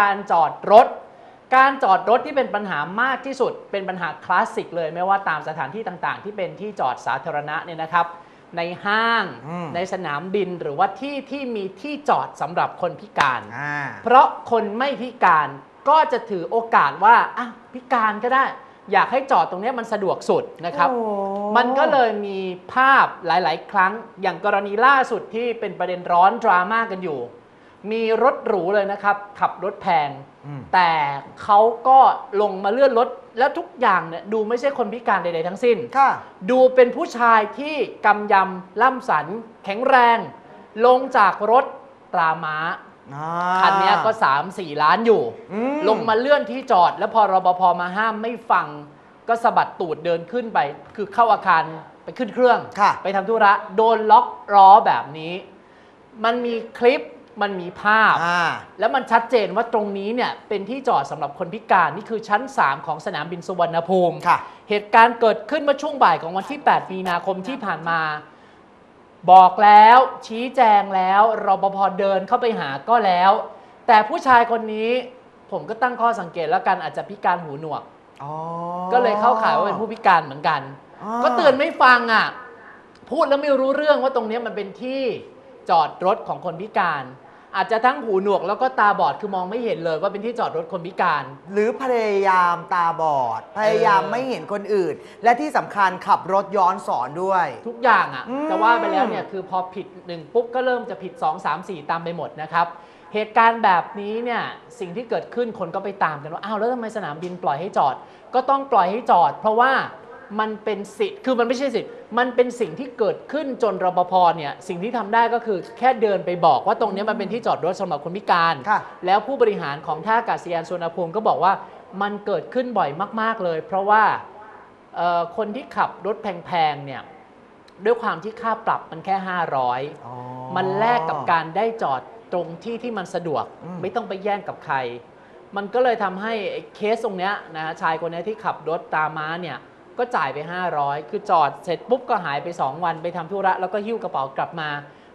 ของการจอดรถ การจอดรถที่เป็นปัญหามากที่สุด เป็นปัญหาคลาสสิกเลย ไม่ว่าตามสถานที่ต่างๆ ที่เป็นที่จอดสาธารณะเนี่ยนะครับ ในห้าง อืม ในสนามบินหรือว่าที่ที่มีที่จอดสำหรับคนพิการ อ่า เพราะคนไม่พิการก็จะถือโอกาสว่าอะพิการก็ได้ อยากให้จอดตรงเนี้ยมันสะดวกสุดนะครับ โอ้ มันก็เลยมีภาพหลาย ๆ ครั้ง อย่างกรณีล่าสุดที่เป็นประเด็นร้อนดราม่ากันอยู่ มีรถหรูเลยนะครับ ขับรถแพง อืม แต่เขาก็ลงมาเลื่อนรถ แล้วทุกอย่างเนี่ยดูไม่ใช่คนพิการใดๆทั้งสิ้น ค่ะ ดูเป็นผู้ชายที่กำยำล่ำสัน แข็งแรง ลงจากรถตราม้า อ่า คันเนี้ยก็ 3 4 ล้านอยู่ อืลงมาเลื่อนที่จอด แล้วพอรปภมาห้ามไม่ฟัง ก็สะบัดตูดเดินขึ้นไป คือเข้าอาคารไปขึ้นเครื่อง ค่ะ ไปทำธุระ โดนล็อกล้อแบบนี้ มันมีคลิป มันมีภาพ อ่า แล้วมันชัดเจนว่าตรงนี้เนี่ยเป็นที่จอดสำหรับคนพิการ นี่คือชั้น 3 ของสนามบินสุวรรณภูมิ ค่ะ เหตุการณ์เกิดขึ้นเมื่อช่วงบ่ายของวันที่ 8 มีนาคมที่ผ่านมา บอกแล้วชี้แจงแล้วรปภเดินเข้าไปหาก็แล้ว แต่ผู้ชายคนนี้ผมก็ตั้งข้อสังเกตแล้วกันอาจจะพิการหูหนวก อ๋อ ก็เลยเข้าข่ายว่าเป็นผู้พิการเหมือนกัน อ่า ก็เตือนไม่ฟังอะ พูดแล้วไม่รู้เรื่องว่าตรงเนี้ยมันเป็นที่ จอดรถของคนพิการ อาจจะทั้งหูหนวกแล้วก็ตาบอดคือมองไม่เห็นเลยว่าเป็นที่จอดรถคนพิการ หรือพยายามตาบอด พยายามเออไม่เห็นคนอื่น และที่สำคัญขับรถย้อนสอนด้วย ทุกอย่างอะอืม จะว่าไปแล้วเนี่ยคือพอผิดหนึ่งปุ๊บก็เริ่มจะผิด 2 3 4 ตามไปหมดนะครับ เหตุการณ์แบบนี้เนี่ยสิ่งที่เกิดขึ้นคนก็ไปตามกันว่าอ้าวแล้วทำไมสนามบินปล่อยให้จอด ก็ต้องปล่อยให้จอด เพราะว่า มันเป็นสิทธิ์คือมันไม่ใช่สิทธิ์มันเป็นสิ่งที่เกิดขึ้นจนรปภเนี่ยสิ่งที่ทำได้ก็คือแค่เดินไปบอกว่าตรงเนี้ยมันเป็นที่จอดรถสำหรับคนพิการ ค่ะ แล้วผู้บริหารของท่าอากาศยานสุวรรณภูมิก็บอกว่ามันเกิดขึ้นบ่อยมาก ๆเลย เพราะว่าเอ่อคนที่ขับรถแพงๆเนี่ยด้วยความที่ค่าปรับมันแค่ 500 อ๋อ มันแลกกับการได้จอดตรงที่ที่มันสะดวก อืม ไม่ต้องไปแย่งกับใคร มันก็เลยทำให้ไอ้เคสตรงเนี้ยนะฮะชายคนเนี้ยที่ขับรถตามม้าเนี่ย ก็จ่ายไป 500 คือจอดเสร็จปุ๊บก็หายไป 2 วันไปทำธุระแล้วก็หิ้วกระเป๋ากลับมา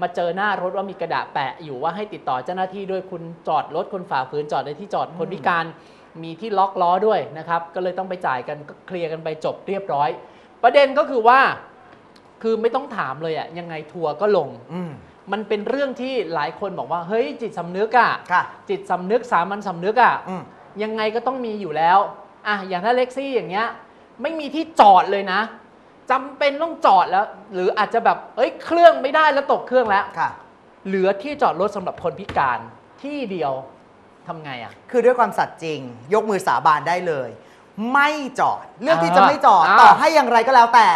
มาเจอหน้ารถว่ามีกระดาษแปะอยู่ว่าให้ติดต่อเจ้าหน้าที่ด้วยคุณจอดรถคุณฝ่าฝืนจอดในที่จอดคนพิการมีที่ล็อกล้อด้วยนะครับ ก็เลยต้องไปจ่ายกันก็เคลียร์กันไปจบเรียบร้อย ประเด็นก็คือว่า คือไม่ต้องถามเลยอะยังไงทัวร์ก็ลงอืมมันเป็นเรื่องที่หลายคนบอกว่า เฮ้ย จิตสำนึกอะค่ะจิตสำนึกสามัญสำนึกอะอืมยังไงก็ต้องมีอยู่แล้วอะอย่างถ้าเล็กซี่อย่างเงี้ย ไม่มีที่จอดเลยนะจำเป็นต้องจอดแล้ว หรืออาจจะแบบเอ้ยเครื่องไม่ได้แล้วตกเครื่องแล้ว ค่ะ เหลือที่จอดรถสำหรับคนพิการที่เดียวทำไงอะ คือด้วยความสัตย์จริง ยกมือสาบานได้เลย ไม่จอดเลือกที่อ่าจะไม่จอดอ่า ต่อให้อย่างไรก็แล้วแต่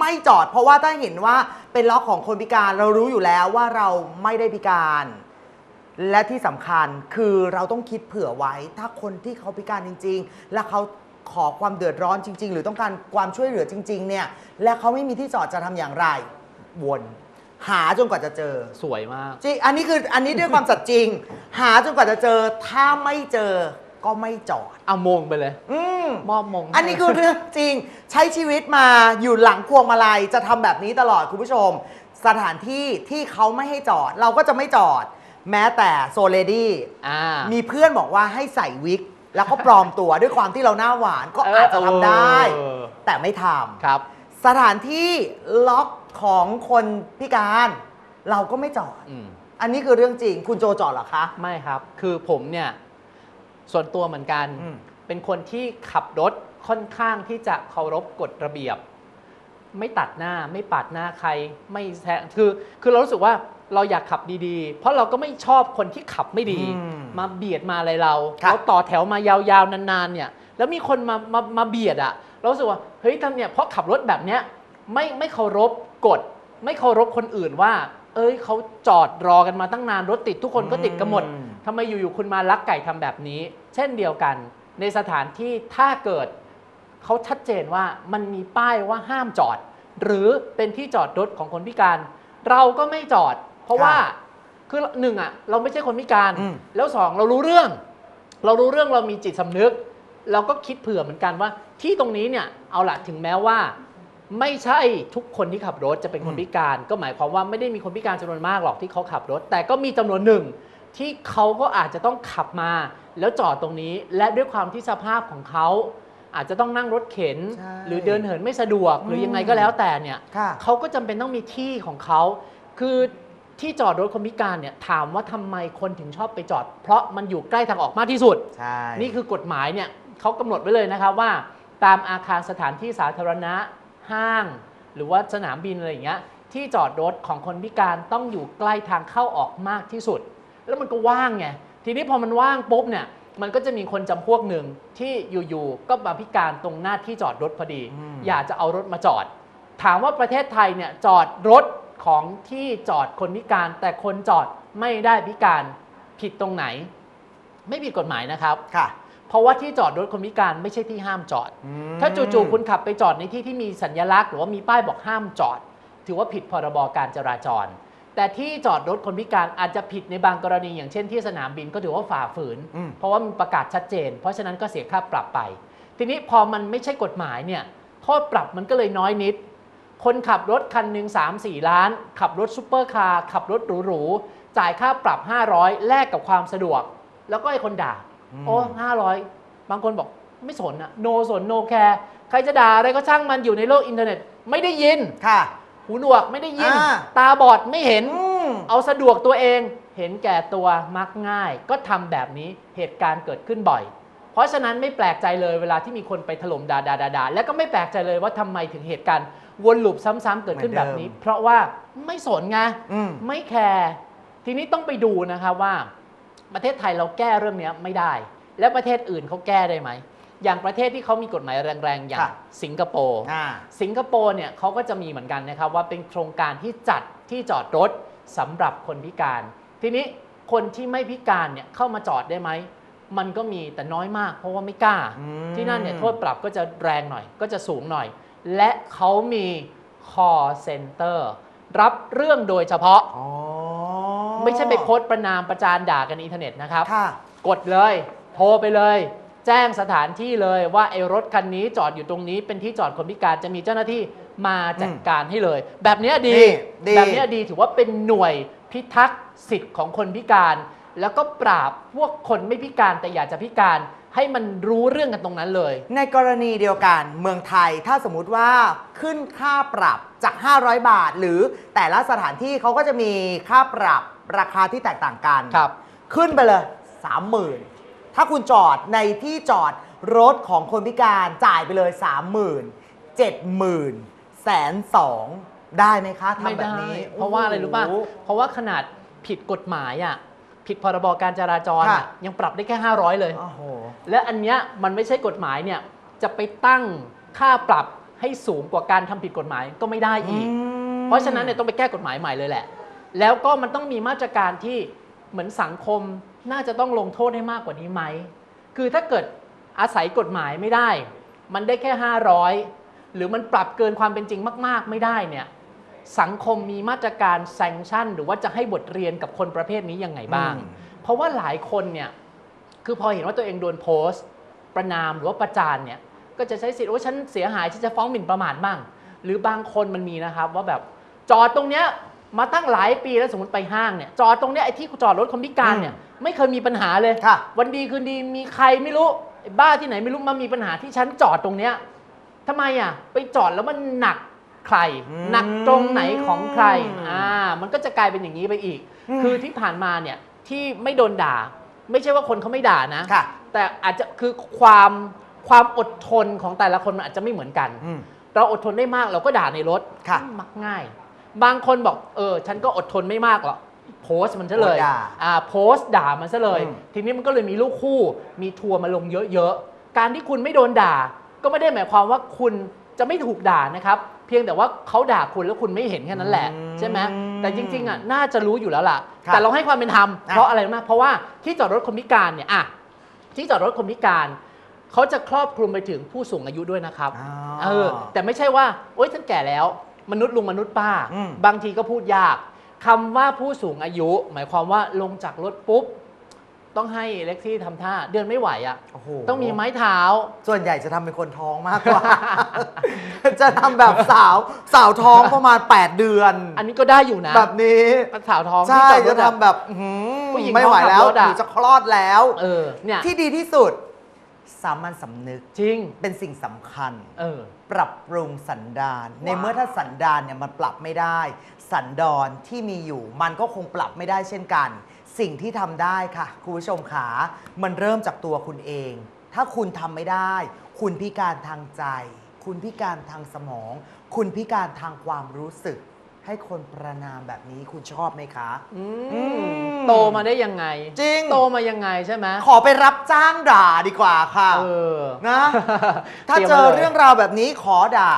ไม่จอด เพราะว่าถ้าเห็นว่าเป็นล็อกของคนพิการเรารู้อยู่แล้วว่าเราไม่ได้พิการ และที่สำคัญคือเราต้องคิดเผื่อไว้ ถ้าคนที่เขาพิการจริง ๆ และเขา ขอความเดือดร้อนจริง ๆ หรือต้องการความช่วยเหลือจริง ๆ เนี่ย และเขาไม่มีที่จอดจะทำอย่างไร วน หาจนกว่าจะเจอ สวยมาก จริง อันนี้คืออันนี้ด้วยความสัตย์จริง หาจนกว่าจะเจอ ถ้าไม่เจอก็ไม่จอด เอามงไปเลย อืม มอบมงให้อันนี้คือเรื่องจริงใช้ชีวิตมาอยู่หลังพวงมาลัยจะทำแบบนี้ตลอดคุณผู้ชม สถานที่ที่เขาไม่ให้จอด เราก็จะไม่จอด แม้แต่โซเลดี้อ่ามีเพื่อนบอกว่าให้ใส่วิก แล้วก็ปลอมตัวด้วยความที่เราหน้าหวานก็อาจจะทำได้ เออแต่ไม่ทำครับสถานที่ล็อกของคนพิการ เราก็ไม่จอด อืม อันนี้คือเรื่องจริง คุณโจจอดเหรอคะ ไม่ครับ คือผมเนี่ย ส่วนตัวเหมือนกัน อืม เป็นคนที่ขับรถค่อนข้างที่จะเคารพกฎระเบียบ ไม่ตัดหน้า ไม่ปาดหน้าใคร ไม่แซงคือ คือเรารู้สึกว่า เราอยากขับดีๆ เพราะเราก็ไม่ชอบคนที่ขับไม่ดี อืมมาเบียดมาอะไรเราครับ แล้วต่อแถวมายาวๆนานๆเนี่ยแล้วมีคนมามามาเบียดอะเรารู้สึกว่าเฮ้ยทำเนี่ยเพราะขับรถแบบเนี้ยไม่ไม่เคารพกฎไม่เคารพคนอื่นว่า เอ้ยเขาจอดรอกันมาตั้งนานรถติดทุกคนก็ติดกันหมด อืม ทำไมอยู่ ๆ คุณมาลักไก่ทำแบบนี้ เช่นเดียวกัน ในสถานที่ถ้าเกิดเขาชัดเจนว่ามันมีป้ายว่าห้ามจอด หรือเป็นที่จอดรถของคนพิการ เราก็ไม่จอด เพราะว่าคือหนึ่งอะเราไม่ใช่คนพิการ อืม แล้วสองเรารู้เรื่อง เรารู้เรื่องเรามีจิตสำนึก เราก็คิดเผื่อเหมือนกันว่า ที่ตรงนี้เนี่ยเอาละถึงแม้ว่า ไม่ใช่ทุกคนที่ขับรถจะเป็นคนพิการ ก็หมายความว่าไม่ได้มีคนพิการจำนวนมากหรอกที่เขาขับรถ แต่ก็มีจำนวนหนึ่งที่เขาก็อาจจะต้องขับมา แล้วจอดตรงนี้ และด้วยความที่สภาพของเขา อาจจะต้องนั่งรถเข็น ใช่หรือเดินเหินไม่สะดวก หรือยังไงอืมก็แล้วแต่เนี่ย ค่ะ เขาก็จำเป็นต้องมีที่ของเขา คือ ที่จอดรถคนพิการเนี่ยถามว่าทำไมคนถึงชอบไปจอด เพราะมันอยู่ใกล้ทางออกมากที่สุด ใช่ นี่คือกฎหมายเนี่ยเขากำหนดไว้เลยนะครับว่า ตามอาคารสถานที่สาธารณะห้าง หรือว่าสนามบินอะไรอย่างเงี้ยที่จอดรถของคนพิการต้องอยู่ใกล้ทางเข้าออกมากที่สุด แล้วมันก็ว่างไงทีนี้พอมันว่างปุ๊บเนี่ยมันก็จะมีคนจำพวกหนึ่งที่อยู่ๆก็มาพิการตรงหน้าที่จอดรถพอดี อืม อยากจะเอารถมาจอด ถามว่าประเทศไทยเนี่ยจอดรถ ของที่จอดคนพิการ แต่คนจอดไม่ได้พิการผิดตรงไหน ไม่ผิดกฎหมายนะครับค่ะ เพราะว่าที่จอดรถคนพิการไม่ใช่ที่ห้ามจอด อืมถ้าจู่ๆคุณขับไปจอดในที่ที่มีสัญลักษณ์หรือว่ามีป้ายบอกห้ามจอด ถือว่าผิดพรบการจราจร แต่ที่จอดรถคนพิการอาจจะผิดในบางกรณี อย่างเช่นที่สนามบินก็ถือว่าฝ่าฝืน อืม เพราะว่ามันประกาศชัดเจน เพราะฉะนั้นก็เสียค่าปรับไป ทีนี้พอมันไม่ใช่กฎหมายเนี่ยโทษปรับมันก็เลยน้อยนิด คนขับรถคันหนึ่ง3 4 ล้าน ขับรถซูเปอร์คาร์ขับรถหรูๆ จ่ายค่าปรับ 500 แลกกับความสะดวก แล้วก็ไอ้คนด่าอืมโอ้ห้าร้อยบางคนบอกไม่สนอะโนสนโนแคร์ใครจะด่าอะไรก็ช่างมันอยู่ในโลกอินเทอร์เน็ต ไม่ได้ยินค่ะหูหนวกไม่ได้ยิน อ่า ตาบอดไม่เห็นอืมเอาสะดวกตัวเองเห็นแก่ตัวมักง่าย ก็ทำแบบนี้เหตุการณ์เกิดขึ้นบ่อย เพราะฉะนั้นไม่แปลกใจเลยเวลาที่มีคนไปถล่มด่าด่าด่าด่าแล้วก็ไม่แปลกใจเลยว่าทำไมถึงเหตุการณ์ วนลูปซ้ำๆเกิดขึ้นแบบนี้ เพราะว่าไม่สนไงอืมไม่แคร์ทีนี้ต้องไปดูนะครับว่า ประเทศไทยเราแก้เรื่องเนี้ยไม่ได้ แล้วประเทศอื่นเขาแก้ได้ไหมอย่างประเทศที่เขามีกฎหมายแรงๆ อย่างค่ะสิงคโปร์อ่าสิงคโปร์เนี่ยเขาก็จะมีเหมือนกันนะครับว่าเป็นโครงการที่จัดที่จอดรถสำหรับคนพิการ ทีนี้คนที่ไม่พิการเนี่ยเข้ามาจอดได้ไหมมันก็มีแต่น้อยมาก เพราะว่าไม่กล้าอืมที่นั่นเนี่ยโทษปรับก็จะแรงหน่อย ก็จะสูงหน่อย และเขามี call center รับเรื่องโดยเฉพาะ อ๋อไม่ใช่ไปโพสต์ประนามประจานด่ากันในอินเทอร์เน็ตนะครับ ค่ะ กดเลย โทรไปเลย แจ้งสถานที่เลยว่าไอ้รถคันนี้จอดอยู่ตรงนี้เป็นที่จอดคนพิการจะมีเจ้าหน้าที่มาจัดการให้เลย แบบเนี้ยดีนี่ดี แบบเนี้ยดีถือว่าเป็นหน่วยพิทักษ์สิทธิ์ของคนพิการ แล้วก็ปราบพวกคนไม่พิการแต่อยากจะพิการ ให้มันรู้เรื่องกันตรงนั้นเลย ในกรณีเดียวกันเมืองไทยถ้าสมมุติว่าขึ้นค่าปรับจาก 500 บาท หรือแต่ละสถานที่เขาก็จะมีค่าปรับราคาที่แตกต่างกันครับ ขึ้นไปเลย 30,000 ถ้าคุณจอดในที่จอดรถของคนพิการจ่ายไปเลย 30,000 70,000แสนสองได้ไหมคะไม่ทำแบบได้นี้เพราะว่าอะไรรู้ป่ะโโหเพราะว่าขนาดผิดกฎหมายอะ ผิดพรบการจราจร ค่ะอะยังปรับได้แค่ 500 เลย โอ้โห และอันเนี้ยมันไม่ใช่กฎหมายเนี่ยจะไปตั้งค่าปรับให้สูงกว่าการทำผิดกฎหมายก็ไม่ได้อีก เพราะฉะนั้นเนี่ยต้องไปแก้กฎหมายใหม่เลยแหละ แล้วก็มันต้องมีมาตรการที่เหมือนสังคมน่าจะต้องลงโทษให้มากกว่านี้ไหม คือถ้าเกิดอาศัยกฎหมายไม่ได้ มันได้แค่ 500 หรือมันปรับเกินความเป็นจริงมาก ๆ ไม่ได้เนี่ย สังคมมีมาตรการแซงชั่น หรือว่าจะให้บทเรียนกับคนประเภทนี้ยังไงบ้างอืมเพราะว่าหลายคนเนี่ยคือพอเห็นว่าตัวเองโดนโพสต์ ประนามหรือว่าประจานเนี่ยก็จะใช้สิทธิ์ว่าฉันเสียหายฉันจะฟ้องหมิ่นประมาทบ้าง หรือบางคนมันมีนะครับ ว่าแบบจอดตรงเนี้ยมาตั้งหลายปีแล้วสมมติไปห้างเนี่ยจอดตรงเนี้ยไอ้ที่จอดรถคนพิการเนี่ยไม่เคยมีปัญหาเลยค่ะวันดีคืนดีมีใครไม่รู้ไอ้บ้าที่ไหนไม่รู้มามีปัญหาที่ฉันจอดตรงเนี้ยทำไมอะไปจอดแล้วมันหนัก ใครอืมหนักตรงไหนของใครอ่ามันก็จะกลายเป็นอย่างนี้ไปอีกอืมคือที่ผ่านมาเนี่ยที่ไม่โดนด่า ไม่ใช่ว่าคนเขาไม่ด่านะ ค่ะ แต่อาจจะคือความความอดทนของแต่ละคนมันอาจจะไม่เหมือนกัน อืม เราอดทนได้มากเราก็ด่าในรถค่ะ มักง่าย บางคนบอกเออฉันก็อดทนไม่มากหรอกโพสต์มันซะเลยโพสต์ด่าอ่าโพสต์ด่ามันซะเลย อืม ทีนี้มันก็เลยมีลูกคู่ มีทัวร์มาลงเยอะๆ การที่คุณไม่โดนด่า ก็ไม่ได้หมายความว่าคุณจะไม่ถูกด่านะครับ เพียงแต่ว่าเขาด่าคุณแล้วคุณไม่เห็นแค่นั้นแหละใช่ไหมแต่จริงๆอะน่าจะรู้อยู่แล้วล่ะครับแต่เราให้ความเป็นธรรมอะเพราะอะไรรู้ไหมเพราะว่าที่จอดรถคนพิการเนี่ยอะที่จอดรถคนพิการเขาจะครอบคลุมไปถึงผู้สูงอายุด้วยนะครับอ๋อเออแต่ไม่ใช่ว่าโอ๊ยฉันแก่แล้ว มนุษย์ลุงมนุษย์ป้าอืมบางทีก็พูดยากคำว่าผู้สูงอายุ หมายความว่าลงจากรถปุ๊บ ต้องให้เล็กซี่ทำท่าเดินไม่ไหวอะ่ะโอ้โหต้องมีไม้เท้า ส่วนใหญ่จะทำเป็นคนท้องมากกว่า จะทำแบบสาวสาวท้องประมาณ 8 เดือนอันนี้ก็ได้อยู่นะแบบนี้สาวท้องใช่ที่จอดรจะถทำแบบอื้อหือผู้หญิงไม่ไหวแล้วท้องขับรถอะหนูจะคลอดแล้ว เออเนี่ยที่ดีที่สุด สามัญสำนึกจริง เป็นสิ่งสำคัญ เออ ปรับปรุงสันดาน ในเมื่อถ้าสันดานเนี่ยมันปรับไม่ได้ สันดอนที่มีอยู่มันก็คงปรับไม่ได้เช่นกัน สิ่งที่ทำได้ค่ะคุณผู้ชมขามันเริ่มจากตัวคุณเอง ถ้าคุณทำไม่ได้ คุณพิการทางใจ คุณพิการทางสมอง คุณพิการทางความรู้สึก ให้คนประนามแบบนี้คุณชอบไหมคะ อือืมมโตมาได้ยังไง จริง โตมายังไงใช่ไหมขอไปรับจ้างด่าดีกว่าค่ะ เออ นะ ถ้าตยมเจอมลยเรื่องราวแบบนี้ขอด่า